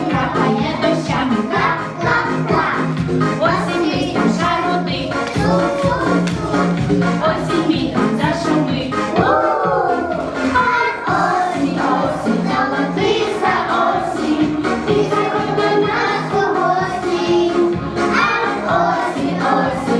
крапає дощами, клап, клап, клап. Осінь літом шармоти, осінь літом зашумить. Осінь, осінь, золотиста осінь, ти заходь нас у гості. Осінь, осінь.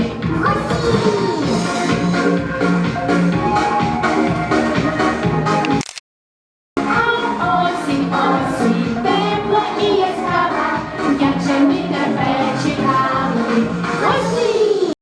Хокей!